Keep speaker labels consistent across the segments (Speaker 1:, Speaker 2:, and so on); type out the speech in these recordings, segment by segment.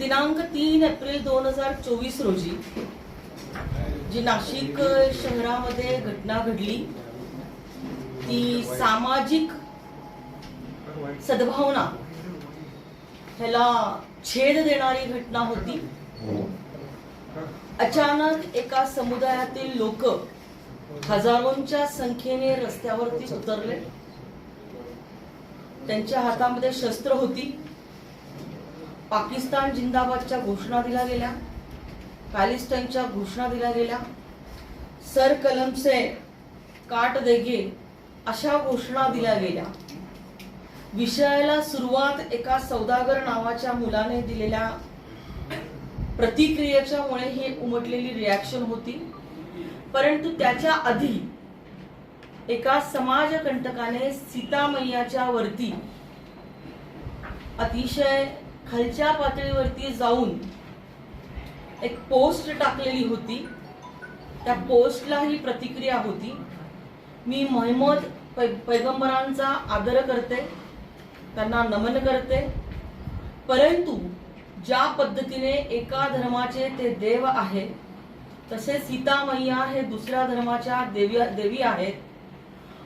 Speaker 1: दिनांक तीन एप्रिल दोन हजार चोवीस रोजी जी नाशिक शहरामध्ये घटना घडली ती सामाजिक सद्भावना ह्याला छेद देणारी घटना होती. अचानक एका समुदायातील लोक हजारोंच्या संख्येने रस्त्यावरती उतरले. त्यांच्या हातामध्ये शस्त्र होती. पाकिस्तान जिंदाबादच्या घोषणा दिल्या गेल्या पॅलिस्टाईनच्या घोषणा दिल्या गेल्या सर कलमसे काट देगे अशा घोषणा दिल्या गेल्या. विषयाला सुरुवात एका सौदागर नावाच्या मुलाने दिलेल्या प्रतिक्रियेच्या मुळे ही उमटलेली रिॲक्शन होती. परंतु त्याच्या आधी एका समाजकंटकाने सीतामय्याच्या वरती अतिशय खालच्या पातळीवरती जाऊन एक पोस्ट टाकलेली होती. त्या पोस्टला ही प्रतिक्रिया होती. मी मोहम्मद पै- पैगंबरांचा आदर करते. त्यांना नमन करते. परंतु ज्या पद्धतीने एका धर्माचे ते देव आहे तसे सीता मैया हे दुसऱ्या धर्माच्या देवी देवी आहेत.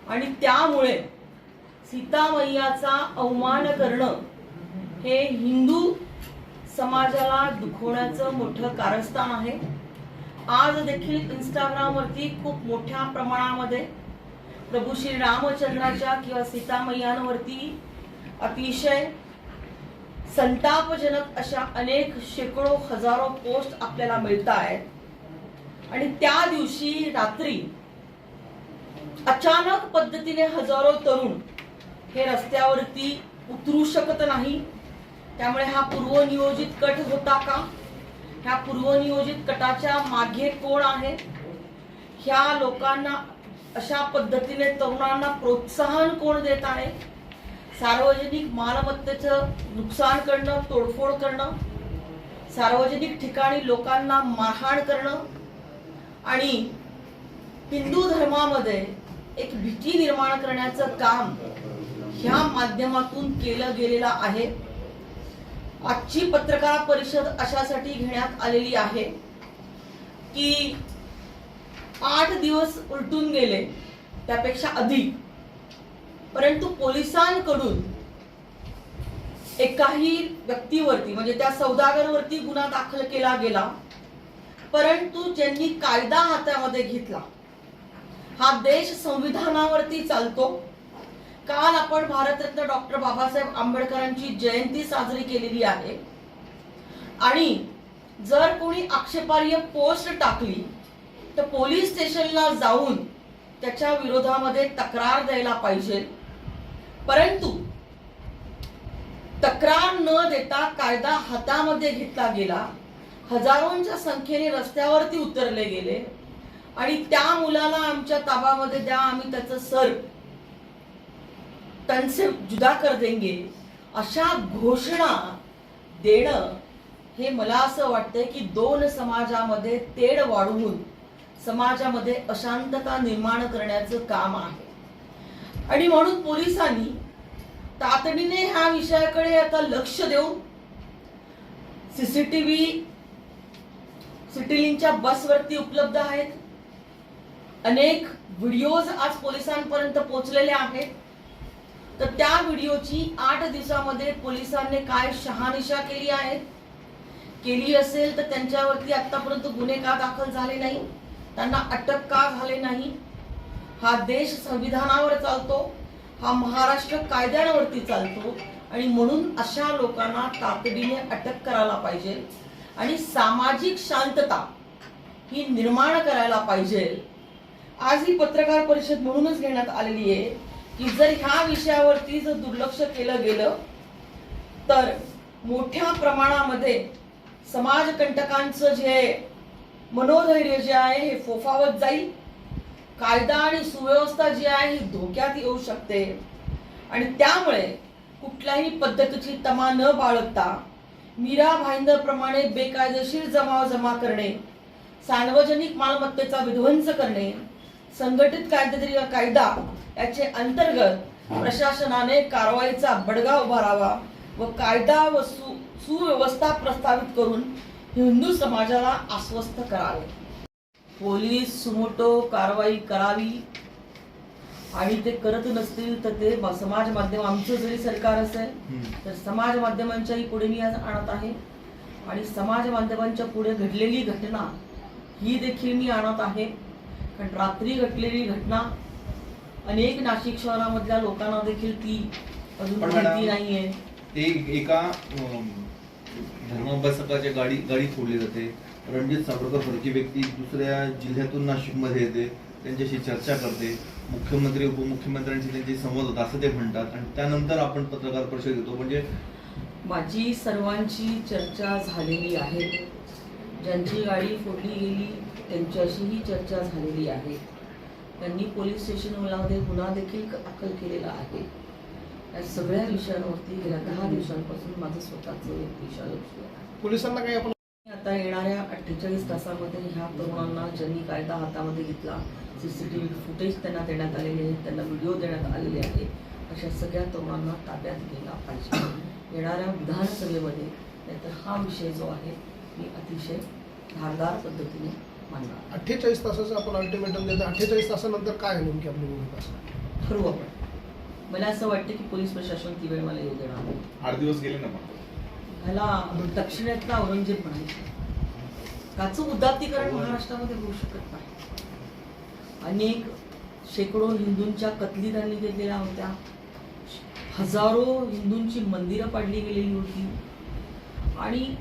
Speaker 1: आणि त्यामुळे सीता मैयाचा अवमान करणं हे हिंदू समाजाला दुखवण्याचं मोठं कारस्थान आहे. आज देखील इंस्टाग्रामवरती खूप मोठ्या प्रमाणामध्ये प्रभू श्री रामचंद्राच्या किंवा सीतामय्यांवरती अतिशय संतापजनक अशा अनेक शेकडो हजारो पोस्ट आपल्याला मिळत आहेत आणि त्या दिवशी रात्री अचानक पद्धतीने हजारो तरुण हे रस्त्यावरती उतरू शकत नाही. त्यामुळे हा पूर्वनियोजित कट होता का? ह्या पूर्वनियोजित कटाच्या मागे कोण आहे? ह्या लोकांना अशा पद्धतीने तरुणांना प्रोत्साहन कोण देत आहे? सार्वजनिक मालमत्तेचं नुकसान करणं तोडफोड करणं सार्वजनिक ठिकाणी लोकांना मारहाण करणं आणि हिंदू धर्मामध्ये एक भीती निर्माण करण्याचं काम ह्या माध्यमातून केलं गेलेलं आहे. आजची पत्रकार परिषद अशासाठी घेण्यात आलेली आहे की आठ दिवस उलटून गेले त्यापेक्षा अधिक. परंतु पोलिसांकडून एकाही व्यक्तीवरती म्हणजे त्या सौदागरवरती गुन्हा दाखल केला गेला. परंतु ज्यांनी कायदा हातामध्ये घेतला हा देश संविधानावरती चालतो. काल आपण भारतरत्न डॉक्टर बाबासाहेब आंबेडकरांची जयंती साजरी केलेली आहे. आणि जर कोणी आक्षेपार्ह पोस्ट टाकली तर पोलीस स्टेशनला जाऊन त्याच्या विरोधामध्ये तक्रार द्यायला पाहिजे. परंतु तक्रार न देता कायदा हातामध्ये घेतला गेला. हजारोंच्या संख्येने रस्त्यावरती उतरले गेले. आणि त्या मुलाला आमच्या ताबामध्ये द्या आम्ही त्याचं सर त्यांचे जुदा कर देंगे. अशा घोषणा देणं हे मला असं वाटतंय की दोन समाजामध्ये तेढ वाढवून समाजामध्ये अशांतता निर्माण करण्याचं काम आहे. आणि म्हणून पोलिसांनी तातडीने ह्या विषयाकडे आता लक्ष देऊन सीसीटीव्ही सिटीलिंगच्या बसवरती उपलब्ध आहेत. अनेक व्हिडिओज आज पोलिसांपर्यंत पोहोचलेले आहेत. तर त्या व्हिडिओची आठ दिवसामध्ये पोलिसांनी काय शहानिशा केली आहे? केली असेल तर त्यांच्यावरती आतापर्यंत गुन्हे का दाखल झाले नाही? त्यांना अटक का झाले नाही? हा देश संविधानावर चालतो हा महाराष्ट्र कायद्यांवरती चालतो आणि म्हणून अशा लोकांना तातडीने अटक करायला पाहिजे आणि सामाजिक शांतता ही निर्माण करायला पाहिजे. आज ही पत्रकार परिषद म्हणूनच घेण्यात आलेली आहे. की जर ह्या विषयावरती जर दुर्लक्ष केलं गेलं तर मोठ्या प्रमाणामध्ये समाजकंटकांचं जे मनोधैर्य जे आहे हे फोफावत जाईल. कायदा आणि सुव्यवस्था जी आहे ही धोक्यात येऊ शकते. आणि त्यामुळे कुठल्याही पद्धतीची तमा न बाळगता मीरा भाईंदर प्रमाणे बेकायदेशीर जमाव जमा करणे सार्वजनिक मालमत्तेचा विध्वंस करणे संघटित कायदेतरी कायदा याचे अंतर्गत प्रशासनाने कारवाईचा बडगा उभारावा व कायदा व सुव्यवस्था प्रस्थापित करून हिंदू समाजाला आश्वस्त करावे. पोलीस सुमोटो कारवाई करावी. आणि ते करत नसतील तर ते समाज माध्यम आमचं जरी सरकार असेल तर समाज माध्यमांच्याही पुढे मी आज आणत आहे. आणि समाज माध्यमांच्या पुढे घडलेली घटना ही देखील मी आणत आहे. कारण रात्री घडलेली घटना अनेक नाशिक शहरामधल्या लोकांना देखील ती अजून
Speaker 2: पण
Speaker 1: माहिती
Speaker 2: मॅडम,
Speaker 1: नाहीये.
Speaker 2: ते एका अम, धर्माभ्यासकाच्या गाडी गाडी फोडली जाते. रणजित सावरकर सारखी व्यक्ती दुसऱ्या जिल्ह्यातून नाशिकमध्ये येते. त्यांच्याशी चर्चा करते. मुख्यमंत्री उपमुख्यमंत्र्यांशी त्यांची संवाद होता असं ते म्हणतात. आणि त्यानंतर आपण पत्रकार परिषद घेतो. म्हणजे
Speaker 1: माझी सर्वांची चर्चा झालेली आहे. ज्यांची गाडी फोडली गेली त्यांच्याशीही चर्चा झालेली आहे. त्यांनी पोलीस स्टेशनमध्ये गुन्हा देखील दाखल केलेला आहे. या सगळ्या विषयांवरती गेल्या दहा दिवसांपासून माझं स्वतःचं एक लक्ष आहे
Speaker 3: पोलिसांना काही आपण
Speaker 1: आता येणाऱ्या अठ्ठेचाळीस तासामध्ये ह्या तरुणांना ज्यांनी कायदा हातामध्ये घेतला सीसीटीव्ही फुटेज त्यांना देण्यात आलेले आहेत त्यांना व्हिडिओ देण्यात आलेले आहे अशा सगळ्या तरुणांना ताब्यात गेला पाहिजे. येणाऱ्या विधानसभेमध्ये नाहीतर हा विषय जो आहे मी अतिशय धारदार पद्धतीने मांडणार
Speaker 3: अठ्ठेचाळीस तासाचं आपण अल्टिमेटम देतो अठ्ठेचाळीस तासानंतर काय आहे नेमकी आपली भूमिका?
Speaker 1: ठरवू आपण. मला असं वाटतं की पोलीस प्रशासन ती वेळ मला येऊ देणार
Speaker 2: आठ दिवस गेले ना
Speaker 1: ह्याला दक्षिणेतला औरंगजेब म्हणायचे त्याचं उदात्तीकरण महाराष्ट्रामध्ये होऊ शकत नाही. अनेक शेकडो हिंदूंच्या कतली त्यांनी केलेल्या होत्या. हजारो हिंदूंची मंदिरं पाडली गेलेली होती. आणि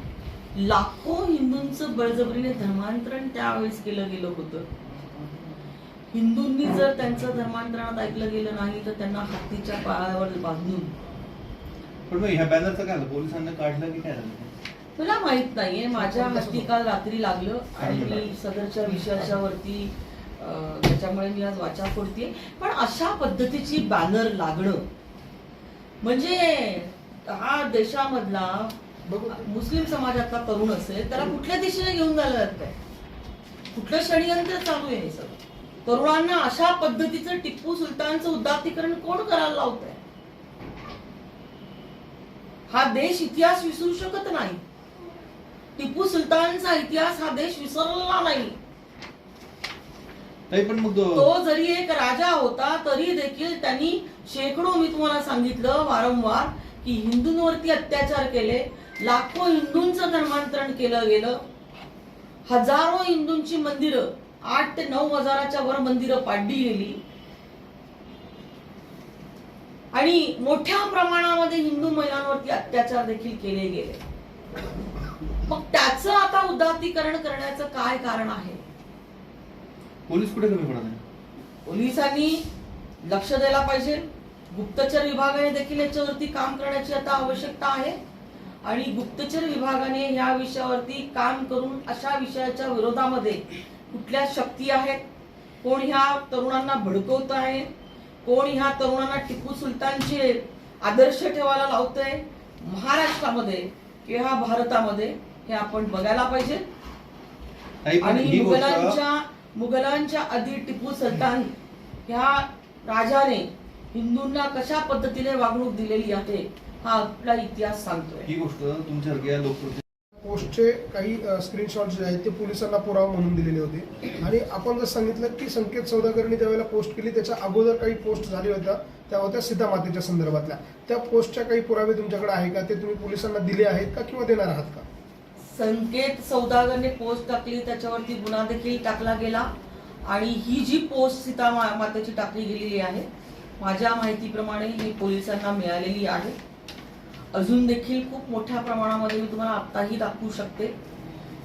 Speaker 1: लाखो हिंदूंचं बळजबरीने धर्मांतरण त्यावेळेस केलं गेलं होतं. हिंदूंनी जर त्यांचं धर्मांतरणात ऐकलं गेलं नाही तर त्यांना हत्तीच्या पायावर बांधून.
Speaker 2: पण मग ह्या बॅनरचं काय झालं? पोलिसांना काढलं की काय झालं?
Speaker 1: मला माहीत नाहीये माझ्या हाती काल रात्री लागलं आणि मी सदरच्या विषयाच्या वरती अं, त्याच्यामुळे मी आज वाचा करते पण अशा पद्धतीची बॅनर लागणं म्हणजे हा देशामधला मुस्लिम समाजातला तरुण असेल त्याला कुठल्या दिशेने घेऊन जायला लागतंय? कुठलं षडयंत्र चालू आहे हे सगळं? तरुणांना अशा पद्धतीचं टिप्पू सुलतानचं उदात्तीकरण कोण करायला लावतंय? हा देश इतिहास विसरू शकत नाही. टिपू सुलतानचा इतिहास हा देश विसरलेला नाही.
Speaker 2: पण मग
Speaker 1: तो जरी एक राजा होता तरी देखील त्यांनी शेकडो मी तुम्हाला सांगितलं वारंवार की हिंदूंवरती अत्याचार केले लाखो हिंदूंचं धर्मांतरण केलं गेलं. हजारो हिंदूंची मंदिरं आठ ते नऊ हजाराच्या वर मंदिरं पाडली गेली. आणि मोठ्या प्रमाणामध्ये हिंदू महिलांवरती अत्याचार देखील केले गेले. मग त्याचं आता उदात्तीकरण करण्याचं काय कारण आहे?
Speaker 2: पोलीस कुठे कमी पडत आहे
Speaker 1: पोलिसांनी लक्ष द्यायला पाहिजे. गुप्तचर विभागाने देखील याच्यावरती काम करण्याची आता आवश्यकता आहे. आणि गुप्तचर विभागाने या विषयावरती काम करून अशा विषयाच्या विरोधामध्ये कुठल्या शक्ती आहेत? कोण ह्या तरुणांना भडकवत आहे? कोण ह्या तरुणांना टिपू सुलतानचे आदर्श ठेवायला लावतंय? महाराष्ट्रामध्ये किंवा भारतामध्ये हे आपण बघायला पाहिजे. आणि मुघलांच्या मुघलांच्या आधी टिपू सुलतान ह्या राजाने हिंदूंना कशा पद्धतीने वागणूक दिलेली आहे? हा आपला इतिहास सांगतोय.
Speaker 2: ही गोष्ट लोकप्रतिनिधी
Speaker 3: पोस्टचे काही स्क्रीनशॉट जे आहेत ते पोलिसांना पुरावा म्हणून दिलेले होते. आणि आपण जर सांगितलं की संकेत सौदागरनी त्यावेळेला पोस्ट केली त्याच्या अगोदर काही पोस्ट झाल्या होत्या त्या होत्या सीतामातेच्या संदर्भातल्या. त्या पोस्टच्या काही पुरावे तुमच्याकडे आहे का? ते तुम्ही पोलिसांना दिले आहेत का किंवा देणार आहात का?
Speaker 1: संकेत सौदागरने पोस्ट टाकली त्याच्यावरती गुन्हा देखील टाकला गेला. आणि ही जी पोस्ट सीता मातेची टाकली गेलेली आहे माझ्या माहितीप्रमाणे ही पोलिसांना मिळालेली आहे. अजून देखील खूप मोठ्या प्रमाणामध्ये मी तुम्हाला आत्ताही दाखवू शकते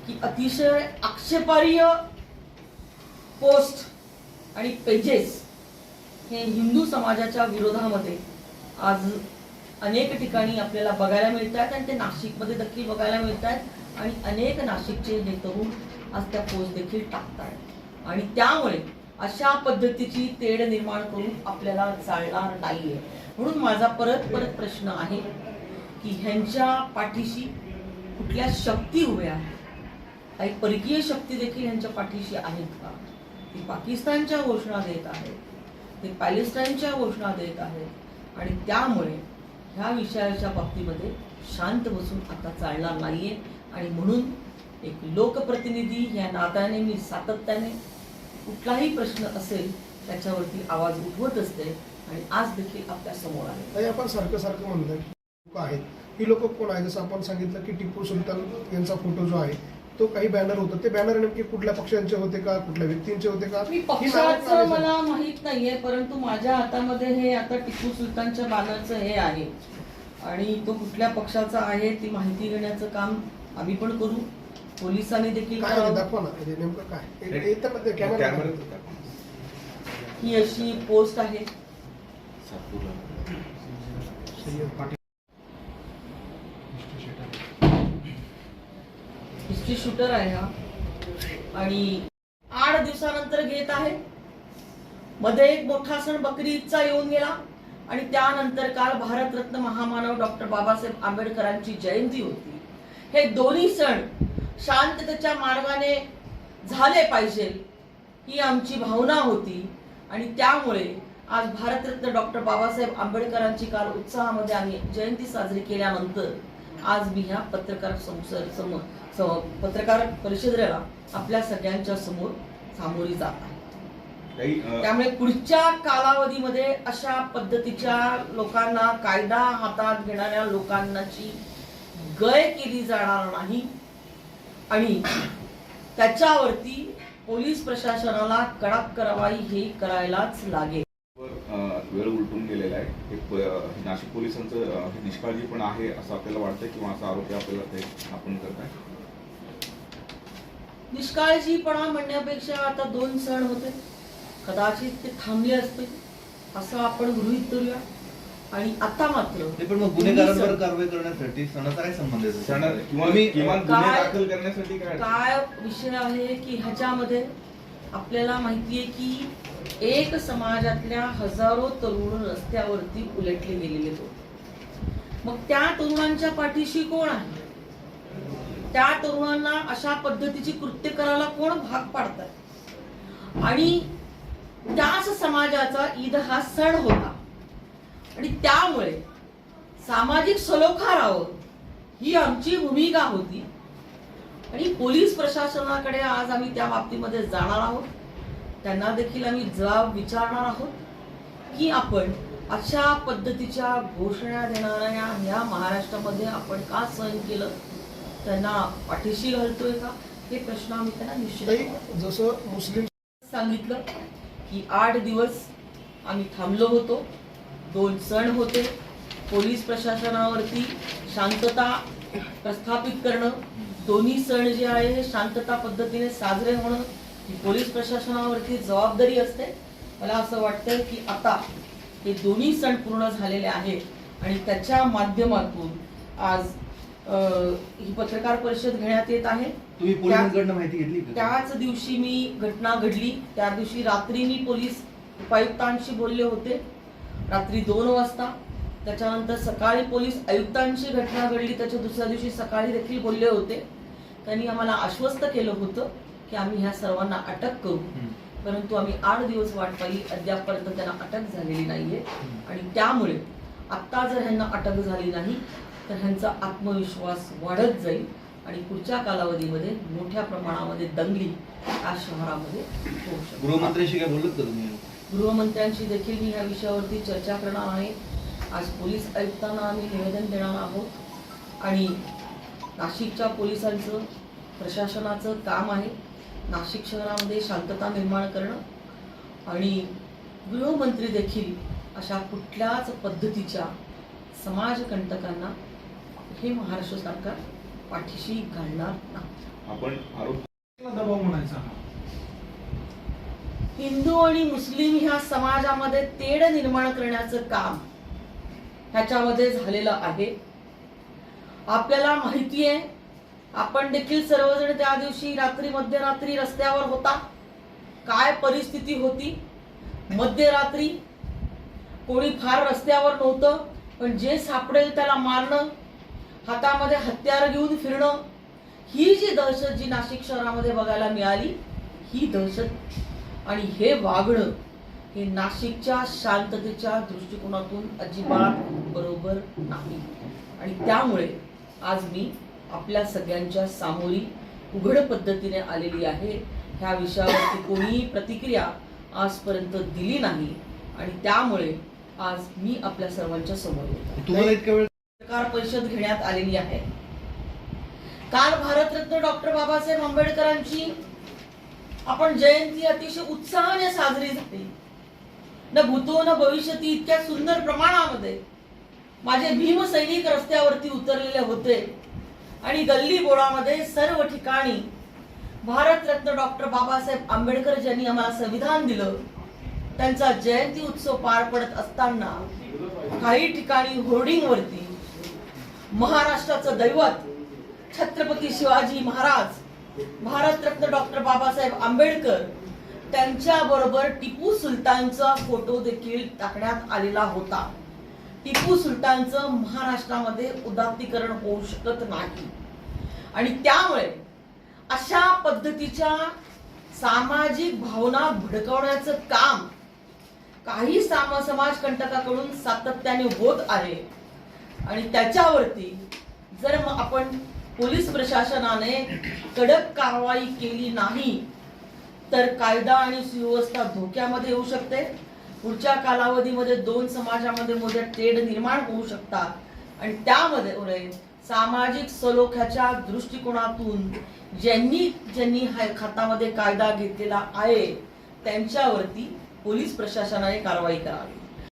Speaker 1: की अतिशय आक्षेपार्य पोस्ट आणि पेजेस हे हिंदू समाजाच्या विरोधामध्ये आज अनेक ठिकाणी आपल्याला बघायला मिळत आहेत आणि ते नाशिकमध्ये देखील बघायला मिळत आहेत आणि अनेक नाशिकचे हे तरुण आज त्या पोस्ट देखील टाकतात आणि त्यामुळे अशा पद्धतीची तेढ निर्माण करून आपल्याला चालणार नाहीये. म्हणून माझा परत परत प्रश्न आहे की ह्यांच्या पाठीशी कुठल्या शक्ती उभ्या आहेत? काही परकीय शक्ती देखील ह्यांच्या पाठीशी आहेत का? ती पाकिस्तानच्या घोषणा देत आहेत ते पॅलेस्टाईनच्या घोषणा देत आहेत. आणि त्यामुळे ह्या विषयाच्या बाबतीमध्ये शांत बसून आता चालणार नाहीये. आणि म्हणून एक लोकप्रतिनिधी या नात्याने मी सातत्याने कुठलाही प्रश्न असेल त्याच्यावरती आवाज उठवत असते. आणि आज देखील आपल्यासमोर आहे.
Speaker 3: आपण सारखं सारखं म्हणलं आहेत. ही लोक कोण आहेत? जसं आपण सांगितलं की टिपू सुलतान यांचा फोटो जो आहे तो काही बॅनर होता. ते बॅनर नेमके कुठल्या पक्षांचे होते का? कुठल्या व्यक्तींचे होते का?
Speaker 1: मी
Speaker 3: ही
Speaker 1: पक्षाचं. मला माहीत नाहीये परंतु माझ्या हातामध्ये हे आता टिपू सुलतानच्या बॅनरचं हे आहे. आणि तो कुठल्या पक्षाचा आहे ती माहिती घेण्याचं काम आम्ही पण करू. पोलिसांनी देखील
Speaker 3: काय आहे. दाखवा ना. म्हणजे नेमकं काय? कॅमेरा
Speaker 1: ही अशी पोस्ट आहे. हिस्ट्री शूटर आहे हा. आणि आठ दिवसानंतर घेत आहे. मध्ये एक मोठा सण बकरी ईदचा येऊन गेला. आणि त्यानंतर काल भारतरत्न महामानव डॉक्टर बाबासाहेब आंबेडकरांची जयंती होती. हे दोन्ही सण शांततेच्या मार्गाने झाले पाहिजे ही आमची भावना होती. आणि त्यामुळे आज भारतरत्न डॉक्टर बाबासाहेब आंबेडकरांची काल उत्साहामध्ये आम्ही जयंती साजरी केल्यानंतर आज मी ह्या पत्रकार संस- पत्रकार परिषदेला आपल्या सगळ्यांच्या समोर सामोरी जात आहे त्यामुळे पुढच्या कालावधीमध्ये अशा पद्धतीच्या लोकांना कायदा हातात घेणाऱ्या लोकांनाची गय केली जाणार नाही आणि त्याच्यावरती पोलीस प्रशासनाला कडक कारवाई ही करायलाच लागेल.
Speaker 4: वेळ उलटून गेलेला आहे. हे नाशिक पोलिसांचं निष्काळजी पण आहे असं आपल्याला वाटतं किंवा असा आरोप आपल्याला ते आपण करताय?
Speaker 1: निष्काळजीपणा म्हणण्यापेक्षा आता दोन सण होते. कदाचित ते थांबले असते. असं आपण गृहीत धरूया. आणि आता मात्र
Speaker 2: ते पण मग गुन्हेगारांवर कारवाई करण्यासाठी सणाचा काय संबंध आहे
Speaker 4: सण किंवा
Speaker 2: तुम्ही-
Speaker 4: किमान गुन्हे
Speaker 1: काय-
Speaker 4: दाखल करण्यासाठी काय
Speaker 1: काय विषय आहे की ह्याच्यामध्ये आपल्याला माहितीये की एक समाजातल्या हजारो तरुण रस्त्यावरती उलटले गेलेले होते. मग त्या तरुणांच्या पाठीशी कोण आहे? त्या तरुणांना अशा पद्धतीची कृत्य करायला कोण भाग पाडतात आणि त्याच समाजाचा ईद हा सण होता. आणि त्यामुळे सामाजिक सलोखा आहोत ही आमची भूमिका होती. आणि पोलीस प्रशासनाकडे आज आम्ही त्या बाबतीमध्ये जाणार आहोत. त्यांना देखील आम्ही जबाब विचारणार आहोत की आपण अशा पद्धतीच्या घोषणा देणाऱ्या ह्या महाराष्ट्रामध्ये आपण का सहन केलं? त्यांना पाठीशी घालतोय का? हे प्रश्न आम्ही त्यांना निश्चित
Speaker 3: जसं मुस्लिम
Speaker 1: सांगितलं की आठ दिवस आम्ही थांबलो होतो. दोन सण होते. पोलीस प्रशासनावरती शांतता प्रस्थापित करणं. दोन्ही सण जे आहे हे शांतता पद्धतीने साजरे होणं ही पोलीस प्रशासनावरती जबाबदारी असते. मला असं वाटतं की आता हे दोन्ही सण पूर्ण झालेले आहेत आणि त्याच्या माध्यमातून आज ही पत्रकार परिषद घेण्यात येत आहे.
Speaker 2: तुम्ही पोलिसांकडनं माहिती घेतली का?
Speaker 1: त्याच दिवशी मी घटना घडली. त्या दिवशी रात्री मी पोलीस उपायुक्तांशी बोलले होते. रात्री दोन वाजता. त्याच्यानंतर सकाळी पोलीस आयुक्तांची घटना घडली. त्याच्या दुसऱ्या दिवशी सकाळी देखील बोलले होते. त्यांनी आम्हाला आश्वस्त केलं होतं की आम्ही ह्या सर्वांना अटक करू. परंतु आम्ही आठ दिवस वाट पाहिली अद्यापपर्यंत त्यांना अटक झालेली नाहीये. आणि त्यामुळे आत्ता जर ह्यांना अटक झाली नाही तर ह्यांचा आत्मविश्वास वाढत जाईल आणि पुढच्या कालावधीमध्ये मोठ्या प्रमाणामध्ये दंगली या शहरामध्ये होऊ
Speaker 2: गृहमंत्र्यांशी काय बोलत तुम्ही?
Speaker 1: गृहमंत्र्यांशी देखील मी ह्या विषयावरती चर्चा करणार आहे. आज पोलीस आयुक्तांना आम्ही निवेदन देणार आहोत. आणि नाशिकच्या पोलिसांचं प्रशासनाचं काम आहे नाशिक शहरामध्ये शांतता निर्माण करणं. आणि गृहमंत्री देखील अशा कुठल्याच पद्धतीच्या समाजकंटकांना हे महाराष्ट्र सरकार पाठीशी घालणार नाही.
Speaker 4: आपण आरोप
Speaker 3: दबाव म्हणायचा
Speaker 1: हिंदू आणि मुस्लिम ह्या समाजामध्ये तेढ निर्माण करण्याचं काम ह्याच्यामध्ये झालेलं आहे. आपल्याला माहिती आहे आपण देखील सर्वजण त्या दिवशी रात्री मध्यरात्री रस्त्यावर होता. काय परिस्थिती होती? मध्यरात्री कोणी फार रस्त्यावर नव्हतं पण जे सापडेल त्याला मारणं हातामध्ये हत्यार घेऊन फिरणं ही जी दहशत जी नाशिक शहरामध्ये बघायला मिळाली ही दहशत आणि हे वागणं हे नाशिकच्या शांततेच्या दृष्टिकोनातून अजिबात बरोबर नाही. आणि त्यामुळे आज मी आपल्या सगळ्यांच्या सामोरी उघड पद्धतीने आलेली आहे. ह्या विषयावरती कोणीही प्रतिक्रिया आजपर्यंत दिली नाही. आणि त्यामुळे आज मी आपल्या सर्वांच्या समोर
Speaker 2: तुम्हाला इतक्या वेळ
Speaker 1: पत्रकार परिषद घेण्यात आलेली आहे. काल भारतरत्न डॉक्टर बाबासाहेब आंबेडकरांची आपण जयंती अतिशय उत्साहाने साजरी झाली. न भूतो न भविष्यती इतक्या सुंदर प्रमाणामध्ये माझे भीम सैनिक रस्त्यावरती उतरलेले होते आणि गल्ली बोळामध्ये सर्व ठिकाणी भारतरत्न डॉक्टर बाबासाहेब आंबेडकर ज्यांनी आम्हाला संविधान दिलं त्यांचा जयंती उत्सव पार पडत असताना काही ठिकाणी होर्डिंगवरती महाराष्ट्राचं दैवत छत्रपती शिवाजी महाराज भारतरत्न डॉक्टर बाबासाहेब आंबेडकर त्यांच्या बरोबर टिपू सुलतानचा फोटो देखील टाकण्यात आलेला होता. टिपू सुलतानचं महाराष्ट्रामध्ये उदात्तीकरण होऊ शकत नाही. आणि त्यामुळे अशा पद्धतीच्या सामाजिक भावना भडकवण्याचं काम काही सामा समाज कंटकाकडून सातत्याने होत आहे. आणि त्याच्यावरती जर मग आपण पोलीस प्रशासनाने कडक कारवाई केली नाही तर कायदा आणि सुव्यवस्था धोक्यामध्ये येऊ शकते. पुढच्या कालावधीमध्ये दोन समाजामध्ये मोठे तेढ निर्माण होऊ शकतात. आणि त्यामध्ये उरे सामाजिक सलोख्याच्या दृष्टिकोनातून ज्यांनी ज्यांनी खातामध्ये खात्यामध्ये कायदा घेतलेला आहे त्यांच्यावरती पोलीस प्रशासनाने कारवाई करावी.